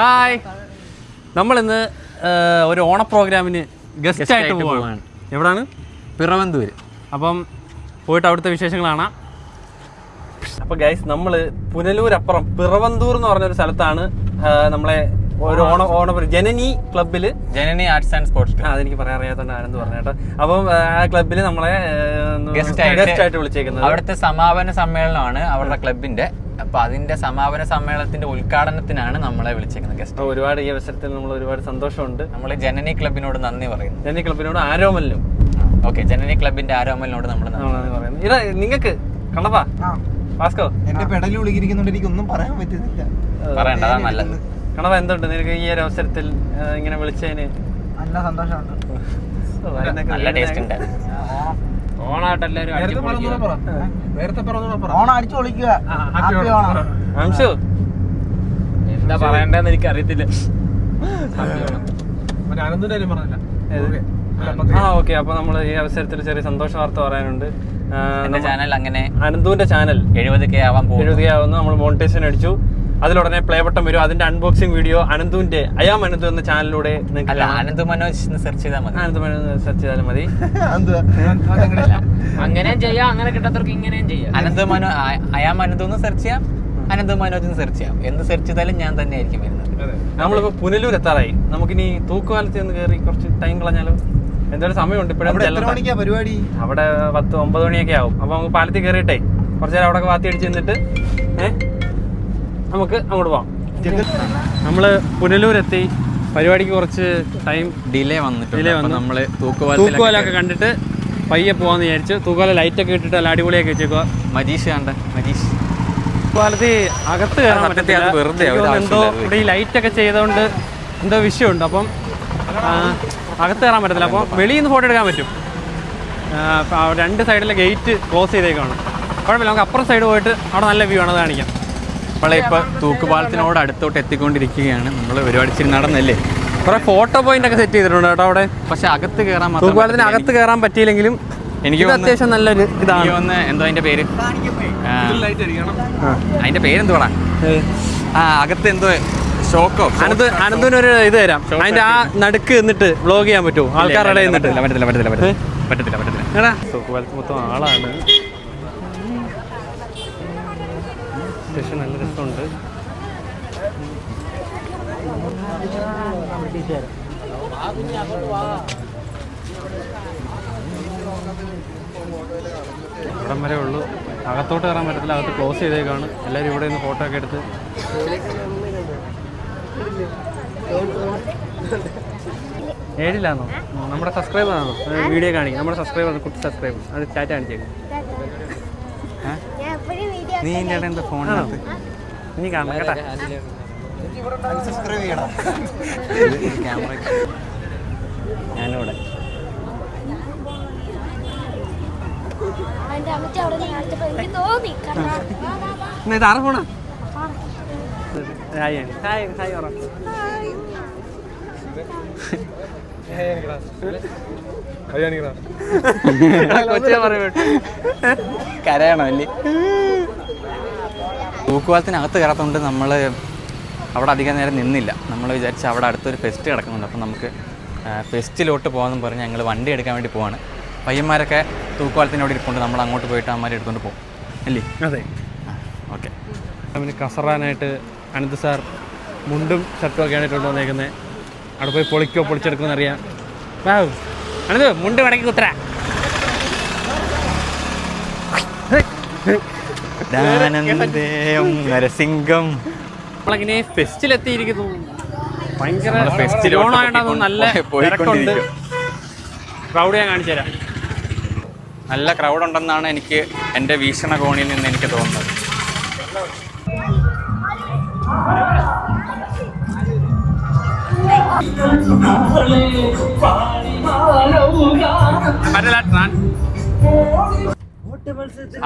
Hi. നമ്മളിന്ന് ഒരു ഓണ പ്രോഗ്രാമിന് ഗസ്റ്റ് ആയിട്ട് പോവുകയാണ്. എവിടാണ്? പിറവന്തൂര്. അപ്പം പോയിട്ട് അവിടുത്തെ വിശേഷങ്ങൾ അപ്പൊ അപ്പോൾ ഗൈസ് നമ്മൾ പുനലൂരപ്പുറം പിറവന്തൂർ എന്ന് പറഞ്ഞൊരു സ്ഥലത്താണ് നമ്മളെ ഒരു ഓണ ഓണ ജനനി ക്ലബ്ബിൽ Janani arts and sports club അതെനിക്ക് പറയാൻ അറിയാത്തതുകൊണ്ട് ആരെന്ന് പറഞ്ഞേട്ടോ അപ്പം ആ ക്ലബ്ബിൽ നമ്മളെ ഗസ്റ്റ് ആയിട്ട് ഗസ്റ്റ് ആയിട്ട് വിളിച്ചേക്കുന്നത്. അവിടുത്തെ സമാപന സമ്മേളനമാണ് അവരുടെ ക്ലബിന്റെ അപ്പൊ അതിന്റെ സമാപന സമ്മേളനത്തിന്റെ ഉദ്ഘാടനത്തിനാണ് നമ്മളെ വിളിച്ചേക്കുന്നത് ഗസ്റ്റ് ഒരുപാട് ഈ അവസരത്തിൽ നമ്മൾ ഒരുപാട് സന്തോഷമുണ്ട്. നമ്മൾ ജനനി ക്ലബിനോട് നന്ദി പറയുന്നു. ജനനി ക്ലബിനോട് ആരോമലിനും. ഓക്കെ ജനനി ക്ലബിന്റെ ആരോമലിനോട് നമ്മൾ നന്ദി പറയുന്നു. ഇതാ നിങ്ങൾക്ക് കണ്ടപ്പാ വാസ്കോ. എന്റെ പെടലി എനിക്ക് ഒന്നും പറയാൻ പറ്റുന്നില്ല. പറയണ്ട അതാ നല്ലത്. കണവ എന്തുണ്ട്? നിനക്ക് ഈ ഒരു അവസരത്തിൽ ഇങ്ങനെ വിളിച്ചതിന്? നല്ല സന്തോഷമുണ്ട്. നല്ല ടേസ്റ്റ് ഉണ്ട്. ഓണം അടിച്ചു പൊളിക്കുക. ഹാപ്പി ഓണം. അംശു എന്താ പറയണ്ടെന്ന് എനിക്ക് അറിയത്തില്ല ആ ഓക്കെ. അപ്പൊ നമ്മൾ ഈ അവസരത്തിൽ ചെറിയ സന്തോഷ വാർത്ത പറയാനുണ്ട്. ചാനൽ അങ്ങനെ അനന്തുവിന്റെ ചാനൽ എഴുപത് കെ ആവാൻ പോകും ആവുന്നു. നമ്മൾ മോണിറ്റേഷൻ അടിച്ചു. അതിലുടനെ പ്ലേ ബട്ടൺ വരും. അതിന്റെ അൺബോക്സിംഗ് വീഡിയോ അനന്തുവിന്റെ അയാം അനന്തു എന്ന ചാനലിലൂടെ നിങ്ങൾക്ക് അല്ല മനോജ് എന്ന് സെർച്ച് ചെയ്താൽ മതി. അനന്തു സെർച്ച് ചെയ്താലും മതി. അങ്ങനെയും ചെയ്യാം അങ്ങനെ കിട്ടാത്തവർക്ക് ഇങ്ങനെയും ചെയ്യാം. അനന്ത് മനോ അയാം അനന്തു എന്ന് സെർച്ച് ചെയ്യാം അനന്ത് മനോജ് എന്ന് സെർച്ച് ചെയ്യാം. എന്ത് സെർച്ച് ചെയ്താലും ഞാൻ തന്നെ ആയിരിക്കും വരുന്നത് നമ്മളിപ്പോ പുനലൂർ എത്താറായി. നമുക്കിനി തൂക്കുപാലത്തിൽ ഒന്ന് കയറി കുറച്ച് ടൈം കളഞ്ഞാലും എന്തായാലും സമയമുണ്ട്. ഇപ്പോഴും പരിപാടി? അവിടെ പത്ത് ഒമ്പത് മണിയൊക്കെ ആവും. അപ്പൊ നമുക്ക് പാലത്തിൽ കയറിയിട്ടേ കുറച്ചു നേരം അവിടെ വാത്തി അടിച്ച് നിന്നിട്ട് ഏഹ് നമുക്ക് അങ്ങോട്ട് പോവാം. നമ്മൾ പുനലൂരെത്തി. പരിപാടിക്ക് കുറച്ച് ടൈം ഡിലേ Delay വന്നു. നമ്മൾ തൂക്കുപാലൊക്കെ തൂക്കുപാലൊക്കെ കണ്ടിട്ട് പയ്യെ പോവാന്ന് വിചാരിച്ചു. തൂക്കുവാല ലൈറ്റ് ഒക്കെ ഇട്ടിട്ട് നല്ല അടിപൊളിയൊക്കെ വെച്ചേക്കുക മജീഷ് കണ്ട? മജീഷ്. തൂക്കുപാലത്തിൽ അകത്ത് കയറാൻ സത്യത്തിൽ പറ്റത്തില്ല. എന്തോ ഇവിടെ ഈ ലൈറ്റ് ഒക്കെ ചെയ്തതുകൊണ്ട് എന്തോ വിഷയമുണ്ട്. അപ്പം അകത്ത് കയറാൻ പറ്റത്തില്ല. അപ്പം വെളിയിൽ നിന്ന് ഫോട്ടോ എടുക്കാൻ പറ്റും. രണ്ട് സൈഡിലെ ഗേറ്റ് ക്ലോസ് ചെയ്തേക്കാണ് കുഴപ്പമില്ല. നമുക്ക് അപ്പുറം സൈഡ് പോയിട്ട് അവിടെ നല്ല വ്യൂ ആണ്. അത് കാണിക്കാം. നമ്മളെ ഇപ്പൊ തൂക്കുപാലത്തിനോട് അടുത്തോട്ട് എത്തിക്കൊണ്ടിരിക്കുകയാണ്. നമ്മൾ ഒരുപാട് ഇച്ചിരി നടന്നല്ലേ? കുറെ ഫോട്ടോ പോയിന്റ് ഒക്കെ സെറ്റ് ചെയ്തിട്ടുണ്ട് കേട്ടോ അവിടെ. പക്ഷെ അകത്ത് കയറാൻ തൂക്കുപാലത്തിന്. അകത്ത് കയറാൻ പറ്റിയില്ലെങ്കിലും എനിക്ക് അത്യാവശ്യം നല്ലൊരു ഇതാണ്. ഒന്ന് എന്തോ അതിന്റെ പേര്? അതിന്റെ പേരെന്തുവാടാ ആ അകത്ത് എന്തോ ഷോക്കോ? അനന്ത് അനന്തിന് ഒരു ഇത് തരാം. അതിന്റെ ആ നടുക്ക് നിന്നിട്ട് വ്ലോഗ് ചെയ്യാൻ പറ്റുമോ? ആൾക്കാരുടെ പറ്റത്തില്ല പറ്റത്തില്ല പറ്റത്തില്ല പറ്റത്തില്ല പറ്റത്തില്ല. തൂക്കുപാലത്ത് മൊത്തം ആളാണ്. പക്ഷെ നല്ല രസമുണ്ട്. ഇവിടം വരെ ഉള്ളൂ. അകത്തോട്ട് കയറാൻ പറ്റത്തില്ല അകത്ത് ക്ലോസ് ചെയ്തേക്കാണ്. എല്ലാവരും ഇവിടെ നിന്ന് ഫോട്ടോ ഒക്കെ എടുത്ത്. ഏഴിലാണോ നമ്മുടെ സബ്സ്ക്രൈബർ ആണോ? വീഡിയോ കാണിക്കും. നമ്മുടെ സബ്സ്ക്രൈബർ കുട്ടി സബ്സ്ക്രൈബർ അത് ചാറ്റ് കാണിച്ചേക്കും. നീ എന്റെ എന്താ ഫോണിനകത്ത് നീ കാണണം കേട്ടാ. ക്യാമറ ഞാനിവിടെ. ഇത് ആറ് ഫോണാ ഹായ്. ഹായ് ഹായ് പറ കൊച്ചിനെ പറയട്ടെ കരയണം അല്ലേ? തൂക്കുപാലത്തിനകത്ത് കയറാത്തതുകൊണ്ട് നമ്മൾ അവിടെ അധികം നേരം നിന്നില്ല. നമ്മൾ വിചാരിച്ച് അവിടെ അടുത്തൊരു ഫെസ്റ്റ് കിടക്കുന്നുണ്ട്. അപ്പം നമുക്ക് ഫെസ്റ്റിലോട്ട് പോകാമെന്ന് പറഞ്ഞ് ഞങ്ങൾ വണ്ടി എടുക്കാൻ വേണ്ടി പോവാണ്. പയ്യന്മാരൊക്കെ തൂക്കുപാലത്തിനോട് ഇരിപ്പുണ്ട്. നമ്മൾ അങ്ങോട്ട് പോയിട്ട് അമ്മമാരെ എടുത്തുകൊണ്ട് പോകും അല്ലേ? അതെ. ഓക്കെ. അവന് കസറാനായിട്ട് അനന്ത് സാർ മുണ്ടും ഷർട്ടും ഒക്കെ ആണിട്ട് വന്നേക്കുന്നത് അവിടെ പോയി പൊളിക്കോ പൊളിച്ചെടുക്കുമെന്ന് അറിയാം അനന്ത് മുണ്ട് വടക്കി കുത്തര നരസിംഗം നമ്മളിങ്ങനെ ഫെസ്റ്റിലെത്തിയിരിക്കുന്നു. ഭയങ്കര ഓണമായിട്ടാണ് നല്ല. ക്രൗഡ് ഞാൻ കാണിച്ചു തരാം. നല്ല ക്രൗഡ് ഉണ്ടെന്നാണ് എനിക്ക് എന്റെ വീക്ഷണകോണിൽ നിന്ന് എനിക്ക് തോന്നുന്നത്.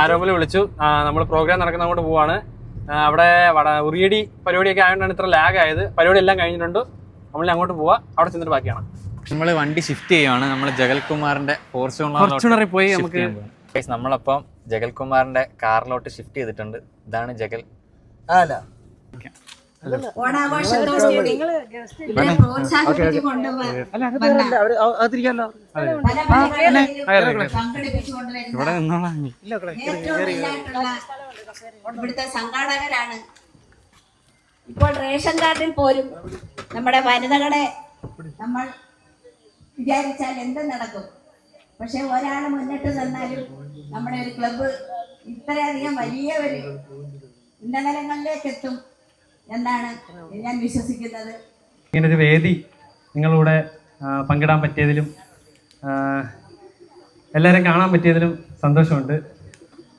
ആരോപൽ വിളിച്ചു. നമ്മൾ പ്രോഗ്രാം നടക്കുന്ന അങ്ങോട്ട് പോവാണ്. അവിടെ വട ഉറിയടി പരിപാടിയൊക്കെ ആയതുകൊണ്ടാണ് ഇത്ര ലാഗ് ആയത്. പരിപാടി എല്ലാം കഴിഞ്ഞിട്ടുണ്ട്. നമ്മൾ അങ്ങോട്ട് പോവാ. അവിടെ ചെന്നിട്ട് ബാക്കിയാണ്. നമ്മൾ വണ്ടി ഷിഫ്റ്റ് ചെയ്യുവാണ്. നമ്മൾ ജഗൽകുമാറിന്റെ ഫോർച്യൂണറിൽ പോയി നമുക്ക്. നമ്മളപ്പം ജഗൽകുമാറിന്റെ കാറിലോട്ട് ഷിഫ്റ്റ് ചെയ്തിട്ടുണ്ട്. ഇതാണ് ജഗൽ. അല്ല. ഓണാഘോഷത്തോടുകൂടി ഇവരെ പല പല ഇവിടെ ഏറ്റവും ഇവിടുത്തെ സംഘാടകരാണ്. ഇപ്പോൾ റേഷൻ കാർഡിൽ പോലും നമ്മുടെ വനിതകളെ നമ്മൾ വിചാരിച്ചാൽ എന്ത് നടക്കും? പക്ഷെ ഒരാൾ മുന്നിട്ട് നിന്നാലും നമ്മുടെ ഒരു ക്ലബ്ബ് ഇത്രയധികം വലിയ ഒരു ഉന്നതലങ്ങളിലേക്ക് എത്തും. എന്നാണ് ഞാൻ വിശ്വസിക്കുന്നത്? ഇങ്ങനൊരു വേദി നിങ്ങളിവിടെ പങ്കിടാൻ പറ്റിയതിലും എല്ലാവരും കാണാൻ പറ്റിയതിലും സന്തോഷമുണ്ട്.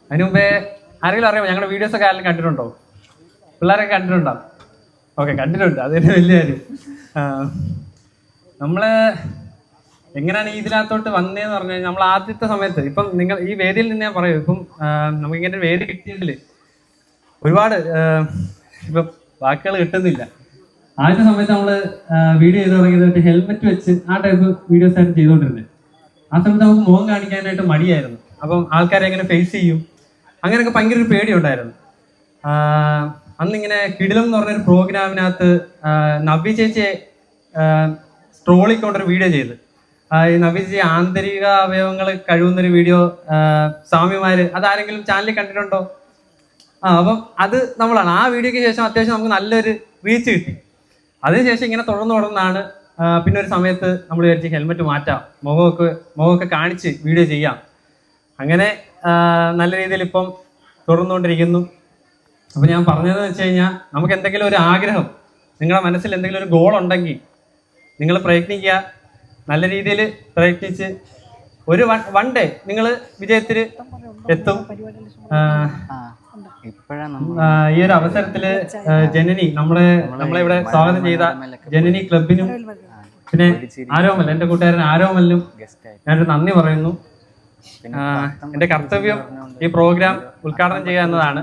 അതിനു മുമ്പേ ആരെങ്കിലും അറിയാമോ? ഞങ്ങളുടെ വീഡിയോസ് ഒക്കെ ആരെങ്കിലും കണ്ടിട്ടുണ്ടോ? പിള്ളേരൊക്കെ കണ്ടിട്ടുണ്ടോ? ഓക്കെ കണ്ടിട്ടുണ്ട്. അതൊരു വലിയ കാര്യം. നമ്മൾ എങ്ങനെയാണ് ഇതിനകത്തോട്ട് വന്നതെന്ന് പറഞ്ഞു കഴിഞ്ഞാൽ നമ്മൾ ആദ്യത്തെ സമയത്ത് ഇപ്പം നിങ്ങൾ ഈ വേദിയിൽ നിന്ന് ഞാൻ പറയൂ ഇപ്പം നമുക്കിങ്ങനെ വേദി കിട്ടിയതിൽ ഒരുപാട് ഇപ്പം വാക്കുകൾ കിട്ടുന്നില്ല. ആദ്യത്തെ സമയത്ത് നമ്മൾ വീഡിയോ ചെയ്ത് തുടങ്ങിയത് മറ്റേ ഹെൽമെറ്റ് വെച്ച് ആ ടൈപ്പ് വീഡിയോസ് ആയിരുന്നു ചെയ്തുകൊണ്ടിരുന്നത്. ആ സമയത്ത് നമുക്ക് മുഖം കാണിക്കാനായിട്ട് മടിയായിരുന്നു. അപ്പം ആൾക്കാരെ എങ്ങനെ ഫേസ് ചെയ്യും. അങ്ങനെയൊക്കെ ഭയങ്കര ഒരു അന്ന് അന്നിങ്ങനെ കിടിലം എന്ന് പറഞ്ഞൊരു പ്രോഗ്രാമിനകത്ത് നവ്യ ചേച്ചിയെ ട്രോളിക്കൊണ്ടൊരു വീഡിയോ ചെയ്ത്. ഈ നവ്യ ചേച്ചി ആന്തരിക അവയവങ്ങൾ കഴിവുന്നൊരു വീഡിയോ സ്വാമിമാര് അതാരെങ്കിലും ചാനലിൽ കണ്ടിട്ടുണ്ടോ? ആ അപ്പം അത് നമ്മളാണ്. ആ വീഡിയോയ്ക്ക് ശേഷം അത്യാവശ്യം നമുക്ക് നല്ലൊരു റീച്ച് കിട്ടി. അതിനുശേഷം ഇങ്ങനെ തുടർന്ന് തുടർന്നാണ് പിന്നെ ഒരു സമയത്ത് നമ്മൾ വിചാരിച്ച് ഹെൽമെറ്റ് മാറ്റാം. മുഖമൊക്കെ മുഖമൊക്കെ കാണിച്ച് വീഡിയോ ചെയ്യാം. അങ്ങനെ നല്ല രീതിയിൽ ഇപ്പം തുടർന്നുകൊണ്ടിരിക്കുന്നു. അപ്പം ഞാൻ പറഞ്ഞതെന്ന് വെച്ച് കഴിഞ്ഞാൽ നമുക്ക് എന്തെങ്കിലും ഒരു ആഗ്രഹം നിങ്ങളുടെ മനസ്സിൽ എന്തെങ്കിലും ഒരു ഗോൾ ഉണ്ടെങ്കിൽ നിങ്ങൾ പ്രയത്നിക്കുക. നല്ല രീതിയിൽ പ്രയത്നിച്ച് ഒരു വൺ വൺ ഡേ നിങ്ങൾ വിജയത്തിൽ എത്തും. ഈ ഒരു അവസരത്തിൽ ജനനി നമ്മളെ നമ്മളെ ഇവിടെ സ്വാഗതം ചെയ്ത ജനനി ക്ലബിനും പിന്നെ ആരോമൽ എന്റെ കൂട്ടുകാരൻ ആരോമലിനും ഞാനൊരു നന്ദി പറയുന്നു. എന്റെ കർത്തവ്യം ഈ പ്രോഗ്രാം ഉദ്ഘാടനം ചെയ്യുക എന്നതാണ്.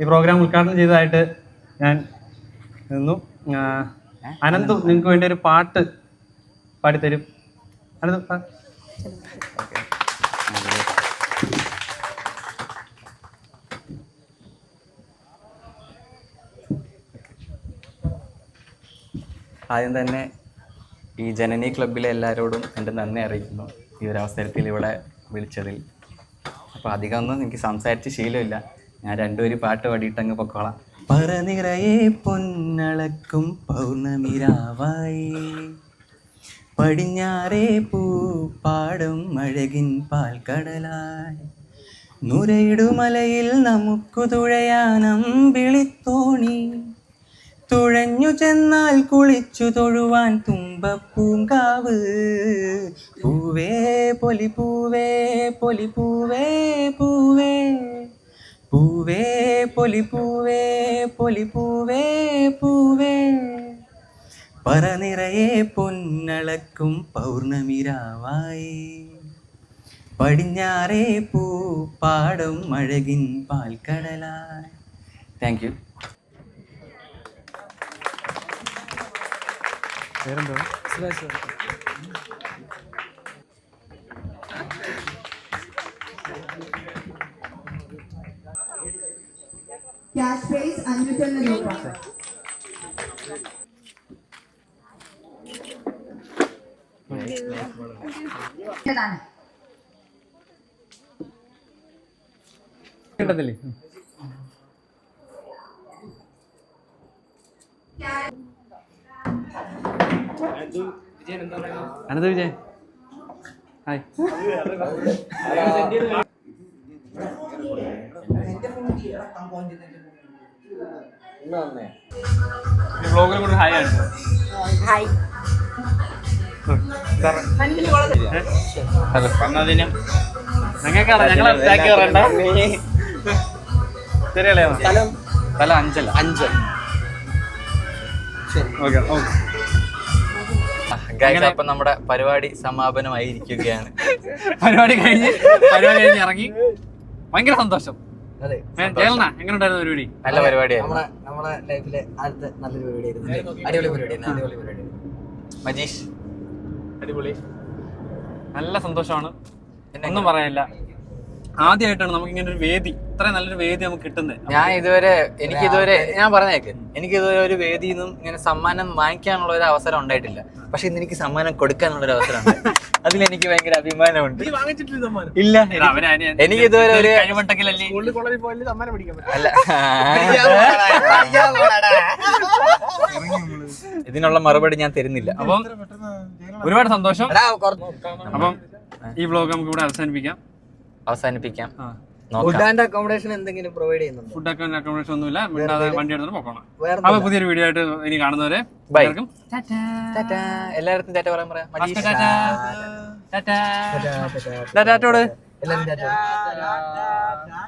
ഈ പ്രോഗ്രാം ഉദ്ഘാടനം ചെയ്തതായിട്ട് ഞാൻ നിന്നു. അനന്തു. നിങ്ങൾക്ക് വേണ്ടി ഒരു പാട്ട് പാടിത്തരും. ആദ്യം തന്നെ ഈ ജനനി ക്ലബിലെ എല്ലാവരോടും എന്റെ നന്ദി അറിയിക്കുന്നു ഈ ഒരു അവസരത്തിൽ ഇവിടെ വിളിച്ചതിൽ. അപ്പോൾ അധികമൊന്നും എനിക്ക് സംസാരിച്ച് ശീലമില്ല. ഞാൻ രണ്ടുപേരും പാട്ട് പാടിയിട്ട് അങ്ങ് പൊക്കോളാം പറനിറയെ പൊന്നളക്കും പൗർണമിരാവായി. പടിഞ്ഞാറേ പൂപ്പാടും അഴകിൻ പാൽക്കടലായി. നുരയിടുമലയിൽ നമുക്കു തുഴയാനം വിളിത്തോണി. തുഴഞ്ഞു ചെന്നാൽ കുളിച്ചു തൊഴുവാൻ തുമ്പപ്പൂങ്കാവ്. പൂവേ പൊലി പൂവേ പൊലി പൂവേ പൂവേ. പൂവേ പൊലി പൂവേ പൊലി പൂവേ പൂവേ. പറനിറയെ പൊന്നളക്കും പൗർണമിരാവായി. പടിഞ്ഞാറേ പൂ പാടും അഴകിൻ പാൽക്കടലായി. താങ്ക് യു ക്യാഷ് പ്രൈസ് അഞ്ഞൂറ്റൊന്ന് രൂപ. കിട്ടത്തില്ലേ? അനന്ത വിജയൻ ഹായ് ബ്ലോഗിൽ കൂടി ഹായ് ആണ് ഹായ് ഹലോ വന്നതിനും ഞങ്ങൾക്കാണ് ഞങ്ങളെ ബാക്കി പറയണ്ട ശരിയല്ലേ തല അഞ്ചല്ല അഞ്ചൽ ഓക്കെ ഓക്കെ ഗൈസ് അപ്പം നമ്മുടെ പരിപാടി സമാപനമായിരിക്കുകയാണ്. പരിപാടി കഴിഞ്ഞ് പരിപാടി കഴിഞ്ഞ് ഇറങ്ങി. ഭയങ്കര സന്തോഷം. അതെ ജയലണ്ണ എങ്ങനെ ഉണ്ടായിരുന്നു പരിപാടി? നല്ല പരിപാടിയായിരുന്നു. നമ്മുടെ നമ്മുടെ ലൈഫിലെ അടുത്ത നല്ലൊരു പരിപാടിയായിരുന്നു. അടിപൊളി പരിപാടിയായിരുന്നു അടിപൊളി പരിപാടി. മജീഷ് അടിപൊളി. നല്ല സന്തോഷമാണ്. ഒന്നും പറയാനില്ല. ആദ്യമായിട്ടാണ് നമുക്ക് ഇങ്ങനെ ഒരു വേദി. ഇത്ര നല്ലൊരു വേദി നമുക്ക് കിട്ടുന്നത്. ഞാൻ ഇതുവരെ എനിക്ക് ഇതുവരെ ഞാൻ പറഞ്ഞേക്ക്. എനിക്ക് ഇതുവരെ ഒരു വേദിയിൽ നിന്നും ഇങ്ങനെ സമ്മാനം വാങ്ങിക്കാനുള്ള ഒരു അവസരം ഉണ്ടായിട്ടില്ല. പക്ഷെ ഇന്ന് എനിക്ക് സമ്മാനം കൊടുക്കാനുള്ള ഒരു അവസരം അതിൽ എനിക്ക് ഭയങ്കര അഭിമാനമുണ്ട്. ഇല്ല എനിക്ക് എനിക്ക് ഇതുവരെ ഒരു അല്ല. ഇതിനുള്ള മറുപടി ഞാൻ തരുന്നില്ല. അപ്പം ഒരുപാട് സന്തോഷം. അപ്പം ഈ വ്ലോഗ് നമുക്ക് ഇവിടെ അവസാനിപ്പിക്കാം. അവസാനിപ്പിക്കാം. ഫുഡ് ആൻഡ് അക്കോമഡേഷൻ എന്തെങ്കിലും പ്രൊവൈഡ് ചെയ്യുന്നുണ്ടോ? ഫുഡ് ആൻഡ് അക്കോമഡേഷൻ ഒന്നുമില്ല. മിണ്ടാതെ വണ്ടി എടുത്തിട്ട് പോകണം. വേറെ അപ്പൊ പുതിയൊരു വീഡിയോ ആയിട്ട് ഇനി കാണുന്നവരെ. എല്ലായിടത്തും ടാറ്റ. പറയാൻ പറയാം. ടാറ്റാ. ടാറ്റാ. ടാറ്റാ.